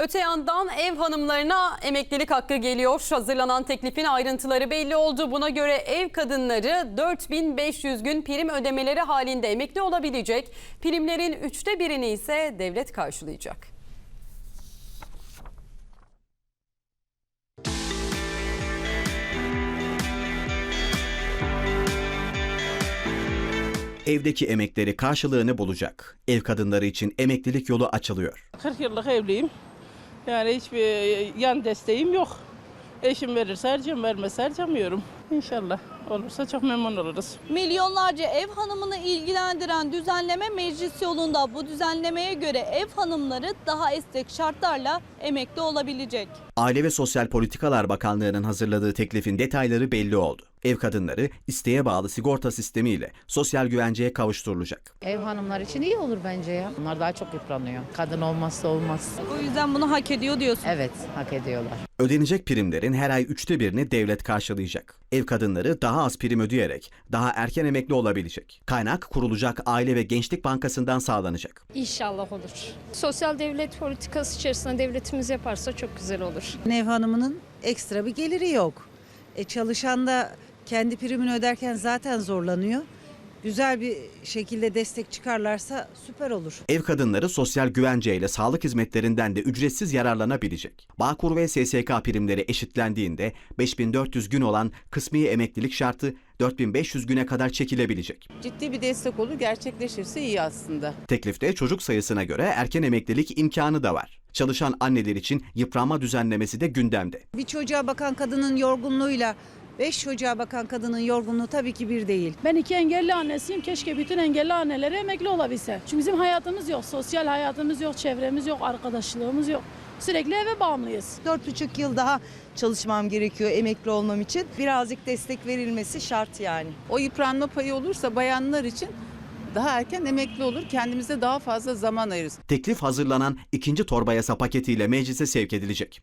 Öte yandan ev hanımlarına emeklilik hakkı geliyor. Hazırlanan teklifin ayrıntıları belli oldu. Buna göre ev kadınları 4500 gün prim ödemeleri halinde emekli olabilecek. Primlerin üçte birini ise devlet karşılayacak. Evdeki emekleri karşılığını bulacak. Ev kadınları için emeklilik yolu açılıyor. 40 yıllık evliyim. Yani hiçbir yan desteğim yok. Eşim verirse harcam, vermezse harcamıyorum. İnşallah olursa çok memnun oluruz. Milyonlarca ev hanımını ilgilendiren düzenleme meclis yolunda. Bu düzenlemeye göre ev hanımları daha esnek şartlarla emekli olabilecek. Aile ve Sosyal Politikalar Bakanlığı'nın hazırladığı teklifin detayları belli oldu. Ev kadınları isteğe bağlı sigorta sistemiyle sosyal güvenceye kavuşturulacak. Ev hanımlar için iyi olur bence ya. Onlar daha çok yıpranıyor. Kadın olmazsa olmaz. O yüzden bunu hak ediyor diyorsun. Evet, hak ediyorlar. Ödenecek primlerin her ay üçte birini devlet karşılayacak. Ev kadınları daha az prim ödeyerek daha erken emekli olabilecek. Kaynak kurulacak Aile ve Gençlik Bankası'ndan sağlanacak. İnşallah olur. Sosyal devlet politikası içerisinde devletimiz yaparsa çok güzel olur. Ev hanımının ekstra bir geliri yok. E çalışan da kendi primini öderken zaten zorlanıyor. Güzel bir şekilde destek çıkarlarsa süper olur. Ev kadınları sosyal güvence ile sağlık hizmetlerinden de ücretsiz yararlanabilecek. Bağkur ve SSK primleri eşitlendiğinde 5400 gün olan kısmi emeklilik şartı 4500 güne kadar çekilebilecek. ciddi bir destek olur gerçekleşirse iyi aslında. Teklifte çocuk sayısına göre erken emeklilik imkanı da var. Çalışan anneler için yıpranma düzenlemesi de gündemde. Bir çocuğa bakan kadının yorgunluğuyla beş çocuğa bakan kadının yorgunluğu tabii ki bir değil. Ben iki engelli annesiyim. Keşke bütün engelli annelere emekli olabilse. Çünkü bizim hayatımız yok. Sosyal hayatımız yok, çevremiz yok, arkadaşlığımız yok. Sürekli eve bağımlıyız. Dört buçuk yıl daha çalışmam gerekiyor emekli olmam için. Birazcık destek verilmesi şart yani. O yıpranma payı olursa bayanlar için daha erken emekli olur. Kendimize daha fazla zaman ayırırız. Teklif hazırlanan ikinci torba yasa paketiyle meclise sevk edilecek.